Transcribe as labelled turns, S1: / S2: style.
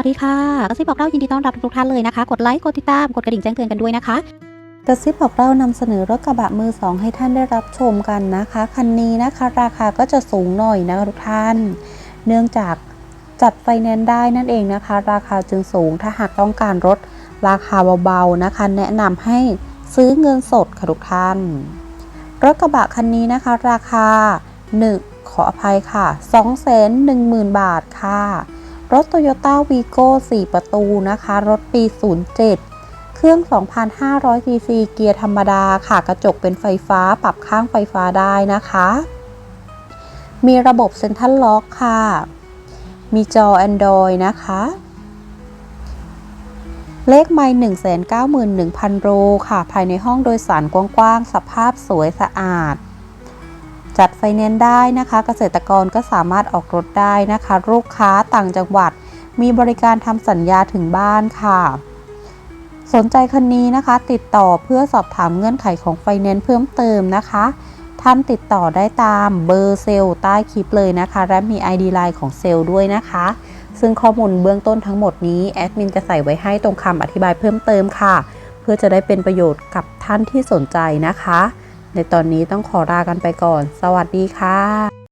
S1: วัสดีค่ะกระซิบบอกเล่ายินดีต้อนรับทุกท่านเลยนะคะ กดไลค์ กดติดตาม กดกระดิ่งแจ้งเตือนกันด้วยนะคะกระซิบบอกเล่านำเสนอรถกระบะมือสองให้ท่านได้รับชมกันนะคะ คันนี้นะคะ ราคาก็จะสูงหน่อยนะคะทุกท่าน เนื่องจากจัดไฟแนนซ์ได้นั่นเองนะคะ ราคาจึงสูงถ้าหากต้องการรถราคาเบาๆนะคะ แนะนำให้ซื้อเงินสดค่ะทุกท่าน รถกระบะคันนี้นะคะ ราคา 1 ขออภัยค่ะ 210,000 บาทค่ะ รถ Toyota Vigo 4 ประตูนะคะ รถปี 07 เครื่อง 2,500ซีซีเกียร์ธรรมดาค่ะ กระจกเป็นไฟฟ้า ปรับข้างไฟฟ้าได้นะคะ มีระบบเซ็นทรัลล็อกค่ะ มีจอ Android นะคะ เลขไมล์191,000โลค่ะ ภายในห้องโดยสารกว้างๆ สภาพสวยสะอาด จัดไฟแนนซ์ได้นะคะ เกษตรกรก็สามารถออกรถได้นะคะ ลูกค้าต่างจังหวัด มีบริการทำสัญญาถึงบ้านค่ะ สนใจคันนี้นะคะ ติดต่อเพื่อสอบถามเงื่อนไขของไฟแนนซ์เพิ่มเติมนะคะ ท่านติดต่อได้ตามเบอร์เซลล์ใต้คลิปเลยนะคะ และมี ID ไลน์ของเซลล์ด้วยนะคะ ซึ่งข้อมูลเบื้องต้นทั้งหมดนี้แอดมินจะใส่ไว้ให้ตรงคำอธิบายเพิ่มเติมค่ะ เพื่อจะได้เป็นประโยชน์กับท่านที่สนใจนะคะ ในตอนนี้ต้องขอลากันไปก่อน สวัสดีค่ะ